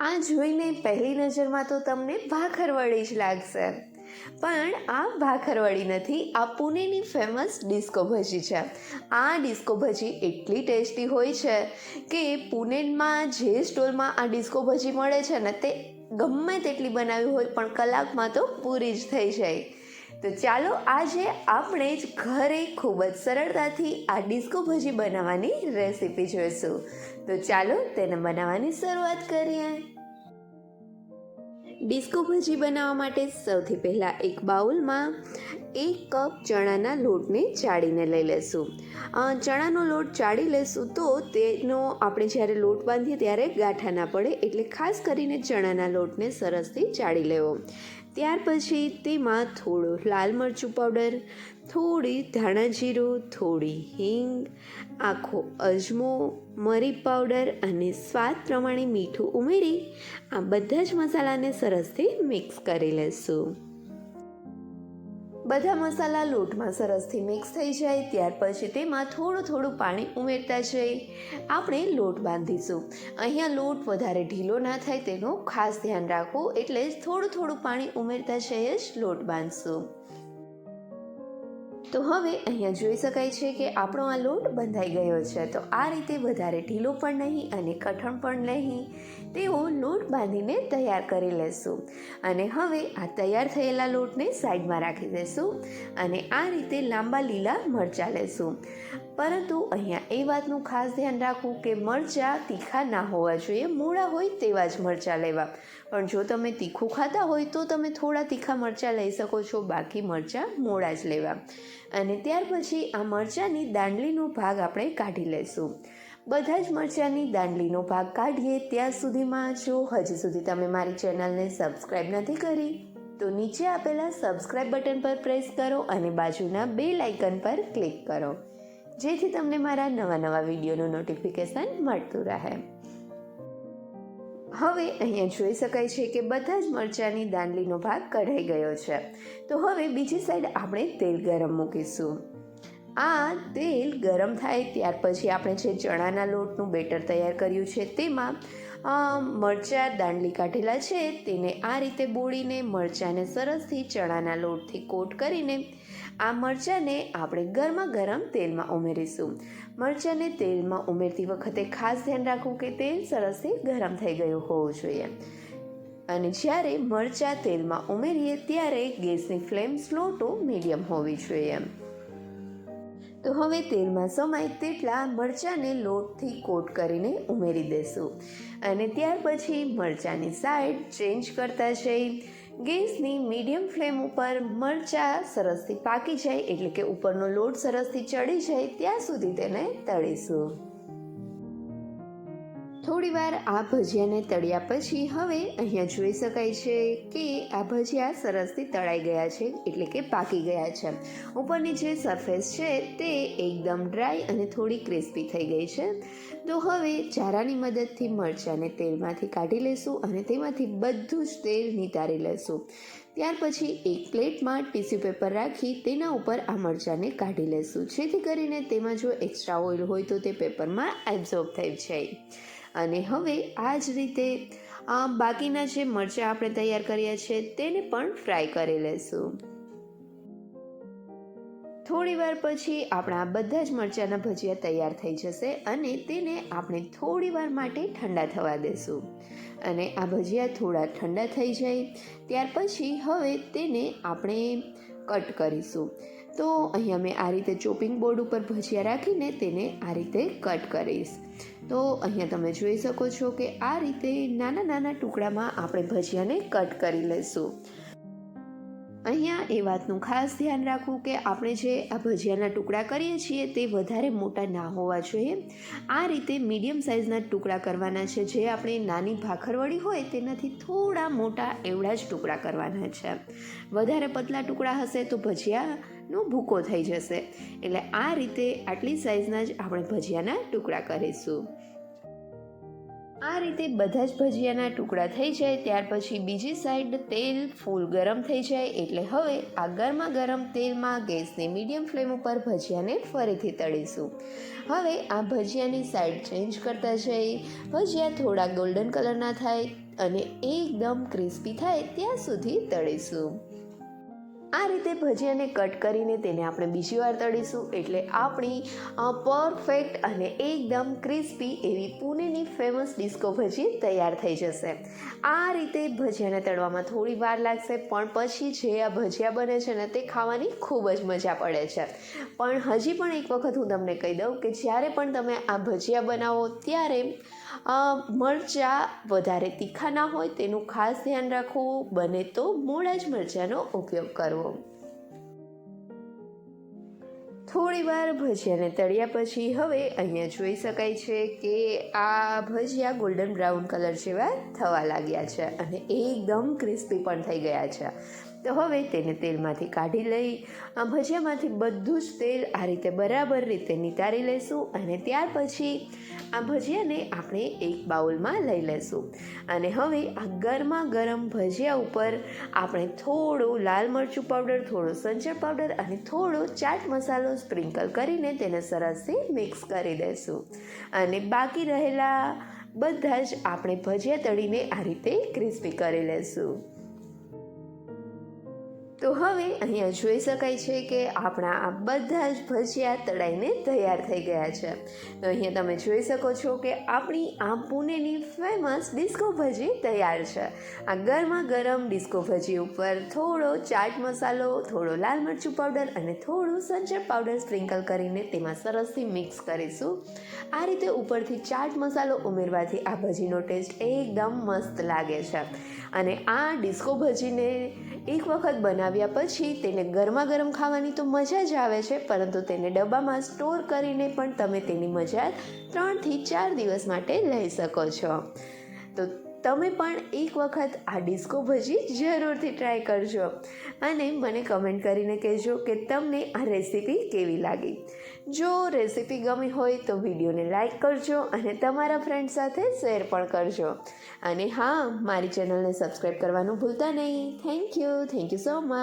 આ જોઈને પહેલી નજરમાં તો તમને ભાખરવડી જ લાગશે. પણ આ ભાખરવડી નથી, આ પુણેની ફેમસ ડિસ્કો ભજી છે. આ ડિસ્કો ભજી એટલી ટેસ્ટી હોય છે કે પુણેમાં જે સ્ટોલમાં આ ડિસ્કો ભજી મળે છે ને, તે ગમે તેટલી બનાવી હોય પણ કલાકમાં તો પૂરી જ થઈ જાય. તો ચાલો આજે આપણે જ ઘરે ખૂબ જ સરળતાથી આ ડિસ્કો ભજી બનાવવાની રેસીપી જોઈશું. તો ચાલો તેને બનાવવાની શરૂઆત કરીએ. ડિસ્કો ભજી બનાવવા માટે સૌથી પહેલાં એક બાઉલમાં એક કપ ચણાના લોટને ચાળીને લઈ લેશું. ચણાનો લોટ ચાળી લેશું તો તેનો આપણે જ્યારે લોટ બાંધીએ ત્યારે ગાંઠા ના પડે એટલે ખાસ કરીને ચણાના લોટને સરસથી ચાળી લેવો. ત્યાર પછી તેમાં થોડો લાલ મરચું પાવડર થોડી ધાણા જીરું, થોડી હિંગ, આખો અજમો, મરી પાવડર અને સ્વાદ પ્રમાણે મીઠું ઉમેરી આ બધા જ મસાલાને સરસથી મિક્સ કરી લેશું. બધા મસાલા લોટમાં સરસથી મિક્સ થઈ જાય, ત્યાર પછી તેમાં થોડું થોડું પાણી ઉમેરતા જઈ, આપણે લોટ બાંધીશું. અહીંયા લોટ વધારે ઢીલો ના થાય તેનું ખાસ ધ્યાન રાખવું, એટલે થોડું થોડું પાણી ઉમેરતા જઈએ જ લોટ બાંધશું. તો હવે અહીંયા જોઈ શકાય છે કે આપણો આ લોટ બંધાઈ ગયો છે. તો આ રીતે વધારે ઢીલો પણ નહીં અને કઠણ પણ નહીં. તેઓ લોટ બાંધીને તૈયાર કરી લેશું. અને હવે આ તૈયાર થયેલા લોટને સાઈડમાં રાખી દેશું અને આ રીતે લાંબા લીલા મરચાં લેશું. પરંતુ અહીંયા એ વાતનું ખાસ ધ્યાન રાખવું કે મરચાં તીખા ના હોવા જોઈએ. મૂળા હોય તેવા જ મરચાં લેવા. પણ જો તમે તીખું ખાતા હોય તો તમે થોડા તીખા મરચાં લઈ શકો છો, બાકી મરચાં મોડા જ લેવા. અને ત્યાર પછી આ મરચાંની દાંડલીનો ભાગ આપણે કાઢી લઈશું. બધા જ મરચાંની દાંડલીનો ભાગ કાઢીએ, ત્યાં સુધીમાં જો હજી સુધી તમે મારી ચેનલને સબસ્ક્રાઈબ નથી કરી, તો નીચે આપેલા સબસ્ક્રાઈબ બટન પર પ્રેસ કરો અને બાજુના બે લાઇકન પર ક્લિક કરો. જેથી તમને મારા નવા નવા વિડીયોનું નોટિફિકેશન મળતું રહે. હવે અહીંયા જોઈ શકાય છે કે બધા જ મરચાંની દાંડલીનો ભાગ કઢાઈ ગયો છે. તો હવે બીજી સાઈડ આપણે તેલ ગરમ મૂકીશું. આ તેલ ગરમ થાય ત્યાર પછી આપણે જે ચણાના લોટનું બેટર તૈયાર કર્યું છે તેમાં મરચાં દાંડલી કાઢેલા છે. તેને આ રીતે બોળીને મરચાંને સરસથી ચણાના લોટથી કોટ કરીને આ મરચાંને આપણે ગરમા ગરમ તેલમાં ઉમેરીશું. મરચાંને તેલમાં ઉમેરતી વખતે ખાસ ધ્યાન રાખવું કે તેલ સરસથી ગરમ થઈ ગયું હોવું જોઈએ. અને જ્યારે મરચાં તેલમાં ઉમેરીએ ત્યારે ગેસની ફ્લેમ સ્લો ટુ મીડિયમ હોવી જોઈએ. તો હવે તેલમાં સમાય તેટલા મરચાંને લોટથી કોટ કરીને ઉમેરી દેશું. અને ત્યાર પછી મરચાંની સાઈડ ચેન્જ કરતા જઈ ગેસની મીડિયમ ફ્લેમ ઉપર મરચાં સરસથી પાકી જાય એટલે કે ઉપરનો લોટ સરસથી ચડી જાય ત્યાં સુધી તેને તળીશું. થોડીવાર આ ભજીયાને તળ્યા પછી હવે અહીંયા જોઈ શકાય છે કે આ ભજીયા સરસથી તળાઈ ગયા છે, એટલે કે પાકી ગયા છે. ઉપરની જે સરફેસ છે તે એકદમ ડ્રાય અને થોડી ક્રિસ્પી થઈ ગઈ છે. તો હવે ચારાની મદદથી મરચાંને તેલમાંથી કાઢી લેશું અને તેમાંથી બધું જ તેલ નિતારી લેશું. ત્યાર પછી એક પ્લેટમાં ટીસ્યુ પેપર રાખી તેના ઉપર આ મરચાંને કાઢી લેશું. જેથી કરીને તેમાં જો એક્સ્ટ્રા ઓઇલ હોય તો તે પેપરમાં એબ્ઝોર્બ થઈ જાય. અને હવે આ જ રીતે બાકીના જે મરચાં આપણે તૈયાર કર્યા છે તેને પણ ફ્રાય કરી લેશું. થોડી વાર પછી આપણા બધા જ મરચાંના ભજીયા તૈયાર થઈ જશે અને તેને આપણે થોડી વાર માટે ઠંડા થવા દેશું. અને આ ભજીયા થોડા ઠંડા થઈ જાય, ત્યાર પછી હવે તેને આપણે કટ કરીશું. તો અહીંયા મેં આ રીતે ચોપિંગ બોર્ડ ઉપર ભજીયા રાખીને તેને આ રીતે કટ કરીશ. તો અહીંયા તમે જોઈ શકો છો કે આ રીતે નાના નાના ટુકડામાં આપણે ભજીયાને કટ કરી લઈશું. અહીંયા એ વાતનું ખાસ ધ્યાન રાખવું કે આપણે જે આ ભજીયાના ટુકડા કરીએ છીએ તે વધારે મોટા ના હોવા જોઈએ. આ રીતે મીડિયમ સાઇઝના ટુકડા કરવાના છે. જે આપણે નાની ભાખરવડી હોય તેનાથી થોડા મોટા એવડા જ ટુકડા કરવાના છે. વધારે પતલા ટુકડા હશે તો ભજીયાનો ભૂકો થઈ જશે. એટલે આ રીતે આટલી સાઇઝના જ આપણે ભજીયાના ટુકડા કરીશું. આ રીતે બધા જ ભજીયાના ટુકડા થઈ જાય, ત્યાર પછી બીજી સાઈડ તેલ ફૂલ ગરમ થઈ જાય એટલે હવે આ ગરમા ગરમ તેલમાં ગેસને મીડિયમ ફ્લેમ ઉપર ભજીયાને ફરીથી તળીશું. હવે આ ભજીયાની સાઈડ ચેન્જ કરતા જઈ, ભજીયા થોડા ગોલ્ડન કલરના થાય અને એકદમ ક્રિસ્પી થાય ત્યાં સુધી તળીશું. આ રીતે ભજીયાને કટ કરીને તેને આપણે બીજી વાર તળીશું એટલે આપણી પરફેક્ટ અને એકદમ ક્રિસ્પી એવી પુણેની ફેમસ ડિસ્કો ભજી તૈયાર થઈ જશે. આ રીતે ભજીયાને તળવામાં થોડી વાર લાગશે, પણ પછી જે આ ભજીયા બને છે ને તે ખાવાની ખૂબ જ મજા પડે છે. પણ હજી પણ એક વખત હું તમને કહી દઉં કે જ્યારે પણ તમે આ ભજીયા બનાવો, ત્યારે મરચાં વધારે તીખા ના હોય તેનું ખાસ ધ્યાન રાખવું, બને તો મોડા જ મરચાંનો ઉપયોગ કરવો. થોડી વાર ભજીયાને તળ્યા પછી હવે અહીંયા જોઈ શકાય છે કે આ ભજીયા ગોલ્ડન બ્રાઉન કલર જેવા થવા લાગ્યા છે અને એકદમ ક્રિસ્પી પણ થઈ ગયા છે. તો હવે તેને તેલમાંથી કાઢી લઈ આ ભજીયામાંથી બધું જ તેલ આ રીતે બરાબર રીતે નિતારી લઈશું અને ત્યાર પછી આ ભજીયાને આપણે એક બાઉલમાં લઈ લઈશું અને હવે આ ગરમા ગરમ ભજીયા ઉપર આપણે થોડું લાલ મરચું પાવડર થોડો સંચર પાવડર અને થોડો ચાટ મસાલો સ્પ્રિંકલ કરીને તેને સરસથી મિક્સ કરી દઈશું અને બાકી રહેલા બધા જ આપણે ભજીયા તળીને આ રીતે ક્રિસ્પી કરી લઈશું તો હવે અહીંયા જોઈ શકાય છે કે આપણા આ બધા જ ભજીયા તળાઈને તૈયાર થઈ ગયા છે. તો અહીંયા તમે જોઈ શકો છો કે આપણી આ પુણેની ફેમસ ડિસ્કો ભજી તૈયાર છે. આ ગરમા ગરમ ડિસ્કો ભજી ઉપર થોડો ચાટ મસાલો, થોડો લાલ મરચું પાવડર અને થોડું સંચર પાવડર સ્પ્રિંકલ કરીને તેમાં સરસથી મિક્સ કરીશું. આ રીતે ઉપરથી ચાટ મસાલો ઉમેરવાથી આ ભજીનો ટેસ્ટ એકદમ મસ્ત લાગે છે. અને આ ડિસ્કો ભજીને એક વખત બનાવ્યા પછી તેને ગરમા ગરમ ખાવાની તો મજા જ આવે છે, પરંતુ તેને ડબ્બામાં સ્ટોર કરીને પણ તમે તેની મજા ત્રણથી ચાર દિવસ માટે લઈ શકો છો. તો તમે પણ એક વખત આ ડિસ્કો ભજી જરૂરથી ટ્રાય કરજો. અને મને કમેન્ટ કરીને કહેજો કે તમને આ રેસીપી કેવી લાગી. જો રેસીપી ગમી હોય તો વિડીયોને લાઇક કરજો અને તમારા ફ્રેન્ડ સાથે શેર પણ કરજો. અને હા, મારી ચેનલને સબસ્ક્રાઈબ કરવાનું ભૂલતા નહીં. Thank you thank you so much